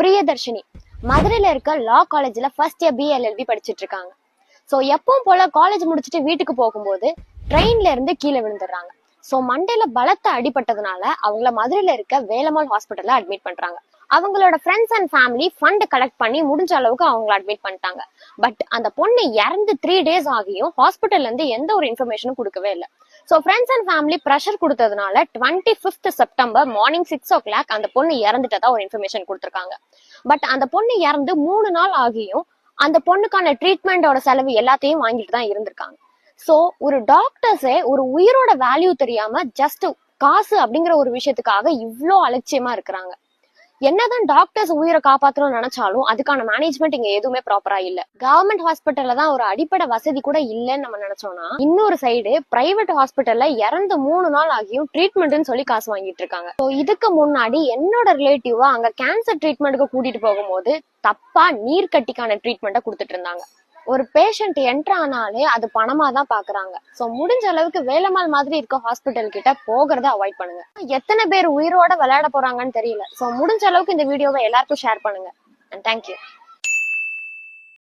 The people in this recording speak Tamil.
பிரியதர்ஷினி. மதுரையில இருக்க லா காலேஜ்ல ஃபர்ஸ்ட் இயர் பிஎல்எல்பி படிச்சிட்டு இருக்காங்க. ஸோ எப்பவும் போல காலேஜ் முடிச்சுட்டு வீட்டுக்கு போகும்போது ட்ரெயின்ல இருந்து கீழே விழுந்துடுறாங்க. ஸோ மண்டையில பலத்த அடிபட்டதுனால அவங்கள மதுரையில இருக்க வேலம்மாள் ஹாஸ்பிட்டல்ல அட்மிட் பண்றாங்க. அவங்களோட friends and family fund collect பண்ணி முடிஞ்ச அளவுக்கு அவங்கள அட்மிட் பண்ணிட்டாங்க. பட் அந்த பொண்ணு இறந்து த்ரீ டேஸ் ஆகியும் ஹாஸ்பிட்டல்ல இருந்து எந்த ஒரு இன்ஃபர்மேஷனும் கொடுக்கவே இல்லை. So friends and family pressure கொடுத்ததுனால twenty fifth September morning six o'clock அந்த பொண்ணு இறந்துட்டதா ஒரு இன்ஃபர்மேஷன் கொடுத்துருக்காங்க. பட் அந்த பொண்ணு இறந்து மூணு நாள் ஆகியும் அந்த பொண்ணுக்கான ட்ரீட்மெண்டோட செலவு எல்லாத்தையும் வாங்கிட்டு தான் இருந்திருக்காங்க. ஸோ ஒரு டாக்டர்ஸே ஒரு உயிரோட வேல்யூ தெரியாம ஜஸ்ட் காசு அப்படிங்கிற ஒரு விஷயத்துக்காக இவ்வளோ அலட்சியமா இருக்கிறாங்க. என்னதான் டாக்டர்ஸ் உயிரை காப்பாத்தணும்னு நினைச்சாலும் அதுக்கான மேனேஜ்மெண்ட் இங்க எதுவுமே ப்ராப்பரா இல்ல. கவர்மெண்ட் ஹாஸ்பிட்டல்ல தான் ஒரு அடிப்படை வசதி கூட இல்லைன்னு நம்ம நினைச்சோம்னா இன்னொரு சைடு பிரைவேட் ஹாஸ்பிட்டல்ல இறந்து மூணு நாள் ஆகியும் ட்ரீட்மெண்ட்னு சொல்லி காசு வாங்கிட்டு இருக்காங்க. ஸோ இதுக்கு முன்னாடி என்னோட ரிலேட்டிவா அங்க கேன்சர் ட்ரீட்மெண்ட்டுக்கு கூட்டிட்டு போகும்போது தப்பா நீர் கட்டிக்கான ட்ரீட்மெண்ட்டை கொடுத்துட்டு இருந்தாங்க. ஒரு பேஷண்ட் என்ட்ரு ஆனாலே அது பணமா தான் பாக்குறாங்க. சோ முடிஞ்ச அளவுக்கு வேலைமால் மாதிரி இருக்க ஹாஸ்பிட்டல் கிட்ட போகிறத அவாய்ட் பண்ணுங்க. எத்தனை பேர் உயிரோட விளையாட போறாங்கன்னு தெரியல. சோ முடிஞ்ச அளவுக்கு இந்த வீடியோவை எல்லாருக்கும் ஷேர் பண்ணுங்க. And thank you